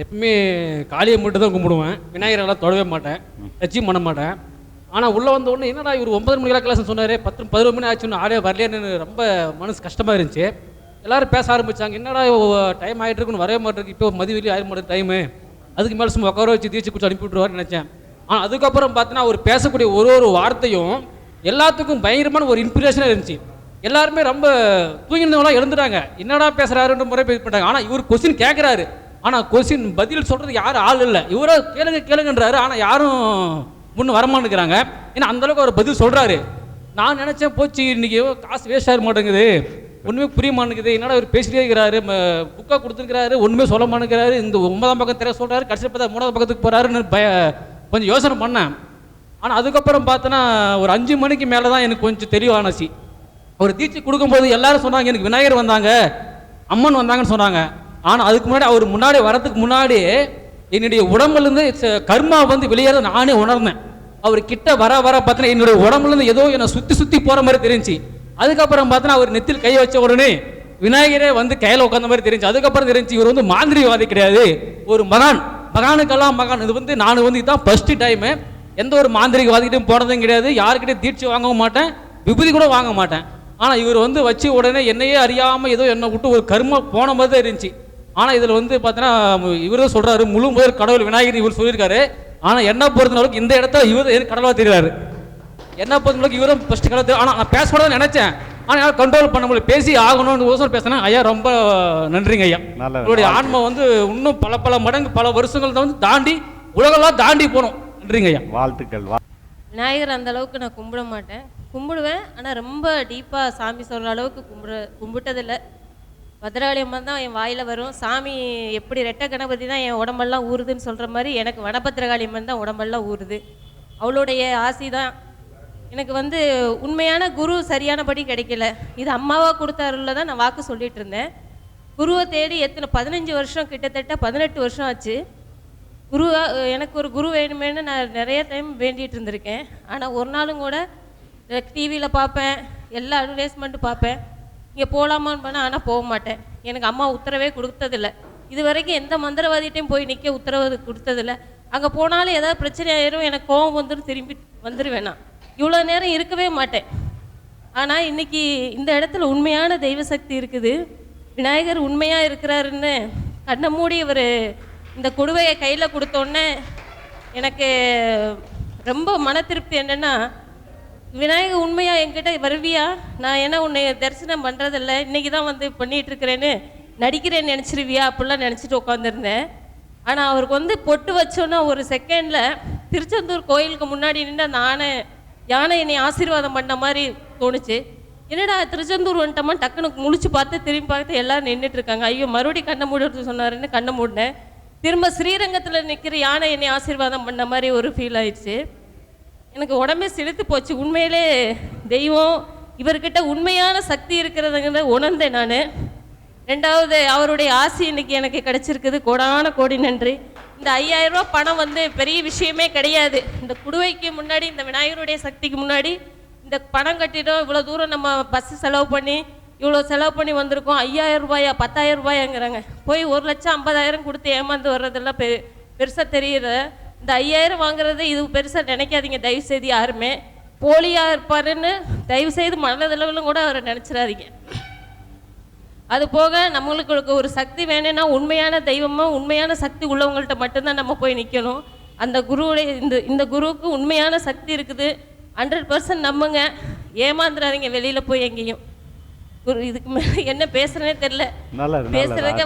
எப்பவுமே காளியை மட்டும் தான் கும்பிடுவேன் விநாயகரெல்லாம் தொடவே மாட்டேன். டச்சும் பண்ண மாட்டேன். ஆனால் உள்ளே வந்த உடனே என்னடா இவர் ஒன்பது மணிக்கெல்லாம் கிளாஸ் சொன்னார்? பத்து பதினொரு மணி ஆச்சுன்னு ஆளே வரலையேன்னு ரொம்ப மனசு கஷ்டமாக இருந்துச்சு. எல்லாரும் பேச ஆரம்பித்தாங்க என்னடா டைம் ஆகிட்டு இருக்குன்னு வரவே மாட்டேருக்கு இப்போ மதிய வெளியே ஆயிரம் மாட்டேன் டைமு அதுக்கு மேலே சும்மா உட்கார வச்சு தீச்சு குடிச்சு அனுப்பி விட்ருவாருன்னு நினச்சேன். ஆனால் அதுக்கப்புறம் பார்த்தீங்கன்னா அவர் பேசக்கூடிய ஒரு ஒரு வார்த்தையும் எல்லாத்துக்கும் பயங்கரமான ஒரு இன்ஸ்பிரேஷனாக இருந்துச்சு. எல்லாருமே ரொம்ப தூங்கினவங்களாம் எழுந்துட்டாங்க. என்னடா பேசுறாருன்ற முறை பேச பண்ணிட்டாங்க ஆனால் இவர் கொஸ்டின் கேட்குறாரு ஆனால் கொஸ்டின் பதில் சொல்கிறதுக்கு யாரும் ஆள் இல்லை. இவரோ கேளுங்க கேளுங்கன்றாரு. ஆனால் யாரும் முன்ன வரமாட்டேங்கிறாங்க. ஏன்னா அந்த அளவுக்கு அவர் பதில் சொல்கிறாரு நான் நினச்சேன் போச்சு இன்னைக்கு காசு வேஸ்ட் ஆக மாட்டேங்குது. ஒன்றுமே புரிய மாட்டேங்குது. என்னடா அவர் பேசிட்டே இருக்கிறாரு. புக்காக கொடுத்துருக்கிறாரு. ஒன்றுமே சொல்ல மாட்டேங்கிறாரு. இந்த ஒன்பதாம் பக்கம் தெரிய சொல்கிறாரு கடைசியில் பார்த்தா மூணாவது பக்கத்துக்கு போகிறாருன்னு பய கொஞ்சம் யோசனை பண்ணேன். ஆனால் அதுக்கப்புறம் பார்த்தோன்னா ஒரு அஞ்சு மணிக்கு மேலே தான் எனக்கு கொஞ்சம் தெளிவானச்சு அவர் தீட்சி கொடுக்கும்போது எல்லாரும் சொன்னாங்க எனக்கு விநாயகர் வந்தாங்க அம்மன் வந்தாங்கன்னு சொன்னாங்க. ஆனால் அதுக்கு முன்னாடி அவர் முன்னாடி வரதுக்கு முன்னாடி என்னுடைய உடம்புலேருந்து ச- கர்மா வந்து வெளியேறத நானே உணர்ந்தேன். அவர் கிட்ட வர வர பார்த்தீங்கன்னா என்னுடைய உடம்புலேருந்து ஏதோ என்னை சுற்றி சுற்றி போகிற மாதிரி தெரிஞ்சுச்சு அதுக்கப்புறம் பார்த்தோன்னா அவர் நெத்தில் கை வச்ச உடனே விநாயகரே வந்து கையில் உட்காந்த மாதிரி தெரிஞ்சு. அதுக்கப்புறம் தெரிஞ்சு இவர் வந்து மாந்திரிவாதி கிடையாது. ஒரு மகான். மகானுக்கெல்லாம் மகான். இது வந்து நான் வந்து இதுதான் ஃபஸ்ட்டு டைமு எந்த ஒரு மாந்திரிகவாதிகிட்டையும் போனதும் கிடையாது. யாருக்கிட்டையும் தீட்சி வாங்கவும் மாட்டேன். விபூதி கூட வாங்க மாட்டேன். ஆனால் இவர் வந்து வச்சு உடனே என்னையே அறியாமல் ஏதோ என்னை விட்டு ஒரு கர்ம போன மாதிரி தான் இருந்துச்சு ஆனால் இதில் வந்து பார்த்தீங்கன்னா இவர் தான் சொல்கிறாரு முழு முதல் கடவுள் விநாயகர் இவர் சொல்லியிருக்காரு. ஆனால் என்ன பொறுத்த அளவுக்கு இந்த இடத்துல இவர் கடவுளாக தெரிகிறாரு என்ன பொறுத்த அளவுக்கு இவரும் ஃபஸ்ட்டு கடவுள் தெரியும் ஆனால் நான் பேசக்கூடாதுன்னு நினச்சேன். ஆனால் என்னால் கண்ட்ரோல் பண்ண முடியல. பேசி ஆகணும்னு யோசனை பேசினேன். ஐயா ரொம்ப நன்றிங்க ஐயா. உங்களுடைய ஆன்மா வந்து இன்னும் பல பல மடங்கு பல வருஷங்கள் தான் வந்து தாண்டி உலகெல்லாம் தாண்டி போகணும் நன்றிங்க ஐயா. வாழ்த்துக்கள். வா விநாயகர் அந்த அளவுக்கு நான் கும்பிட மாட்டேன். கும்பிடுவேன். ஆனால் ரொம்ப டீப்பாக சாமி சொல்கிற அளவுக்கு கும்பிட கும்பிட்டதில்லை. பத்ரகாளி அம்மன் தான் என் வாயில் வரும். சாமி எப்படி ரெட்டை கணபதி தான் என் உடம்பெல்லாம் ஊறுதுன்னு சொல்கிற மாதிரி எனக்கு வனபத்ரகாளி அம்மன் தான் உடம்பெல்லாம் ஊறுது. அவளுடைய ஆசி தான் எனக்கு வந்து உண்மையான குரு சரியானபடி கிடைக்கல. இது அம்மாவாக கொடுத்த அருளில் தான் நான் வாக்கு சொல்லிட்டு இருந்தேன். குருவை தேடி எத்தனை பதினஞ்சு வருஷம் கிட்டத்தட்ட பதினெட்டு வருஷம் ஆச்சு. குருவாக எனக்கு ஒரு குரு வேணுமேனு நான் நிறைய டைம் வேண்டிகிட்டு இருந்திருக்கேன். ஆனால் ஒரு நாளும் கூட டிவியில் பார்ப்பேன் எல்லா அட்வர்டைஸ்மெண்ட்டும் பார்ப்பேன். இங்கே போகலாமான்னு பண்ணேன் ஆனால் போக மாட்டேன். எனக்கு அம்மா உத்தரவே கொடுத்ததில்ல. இது வரைக்கும் எந்த மந்திரவாதிகிட்டையும் போய் நிற்க உத்தரவு கொடுத்ததில்ல. அங்கே போனாலும் ஏதாவது பிரச்சனை ஆயிரும் எனக்கு கோவம் வந்துடும் திரும்பி வந்துடுவேன் நான். இவ்வளோ நேரம் இருக்கவே மாட்டேன். ஆனால் இன்னைக்கு இந்த இடத்துல உண்மையான தெய்வ சக்தி இருக்குது. விநாயகர் உண்மையாக இருக்கிறாருன்னு கண்ணை மூடி இவர் இந்த குடுவையை கையில் கொடுத்தோன்னே எனக்கு ரொம்ப மன திருப்தி என்னென்னா விநாயகர் உண்மையா என்கிட்ட வருவியா? நான் என்ன உன்னை தரிசனம் பண்ணுறதில்ல இன்னைக்கு தான் வந்து பண்ணிட்டு இருக்கிறேன்னு நடிக்கிறேன்னு நினச்சிருவியா அப்படிலாம் நினச்சிட்டு உட்காந்துருந்தேன் ஆனால் அவருக்கு வந்து பொட்டு வச்சோன்னா ஒரு செகண்டில் திருச்செந்தூர் கோயிலுக்கு முன்னாடி நின்று நானே யானை என்னை ஆசீர்வாதம் பண்ண மாதிரி தோணுச்சு. என்னடா திருச்செந்தூர் வந்துட்டோமா? டக்குனு முழிச்சு பார்த்து திரும்பி பார்த்து எல்லாரும் நின்றுட்டு இருக்காங்க. ஐயோ மறுபடியும் கண்ணை மூடுறது சொன்னாருன்னு கண்ணை மூடினேன். திரும்ப ஸ்ரீரங்கத்தில் நிற்கிற யானை என்னை ஆசீர்வாதம் பண்ண மாதிரி ஒரு ஃபீல் ஆயிடுச்சு. எனக்கு உடம்பே செலுத்து போச்சு. உண்மையிலே தெய்வம் இவர்கிட்ட உண்மையான சக்தி இருக்கிறதுங்கிறத உணர்ந்தேன் நான். ரெண்டாவது அவருடைய ஆசி இன்னைக்கு எனக்கு கிடைச்சிருக்குது. கோடான கோடி நன்றி. இந்த ஐயாயிரம் ரூபா பணம் வந்து பெரிய விஷயமே கிடையாது. இந்த குடுவைக்கு முன்னாடி இந்த விநாயகருடைய சக்திக்கு முன்னாடி இந்த பணம் கட்டிட்டோம். இவ்வளோ தூரம் நம்ம பஸ் செலவு பண்ணி இவ்வளோ செலவு பண்ணி வந்திருக்கோம். ஐயாயிரம் ரூபாயா பத்தாயிரம் ரூபாயாங்கிறாங்க. போய் ஒரு லட்சம் ஐம்பதாயிரம் கொடுத்து ஏமாந்து வர்றதெல்லாம் பெ பெருசாக தெரியுது. இந்த ஐயாயிரம் வாங்குறது இது பெருசாக நினைக்காதீங்க தயவு செய்து யாருமே. போலியாக இருப்பாருன்னு தயவு செய்து மனதளவிலும் கூட அவரை நினச்சிடாதீங்க. அது போக நம்மளுக்கு ஒரு சக்தி வேணும்னா உண்மையான தெய்வமும் உண்மையான சக்தி உள்ளவங்கள்ட்ட மட்டும்தான் நம்ம போய் நிற்கணும் அந்த குருவுடைய இந்த இந்த குருவுக்கு உண்மையான சக்தி இருக்குது. ஹண்ட்ரட் பர்சன்ட் நம்புங்க. ஏமாந்துடாதீங்க வெளியில் போய் எங்கேயும். குரு இதுக்கு மேலே என்ன பேசுறேனே தெரில பேசுறதுக்கு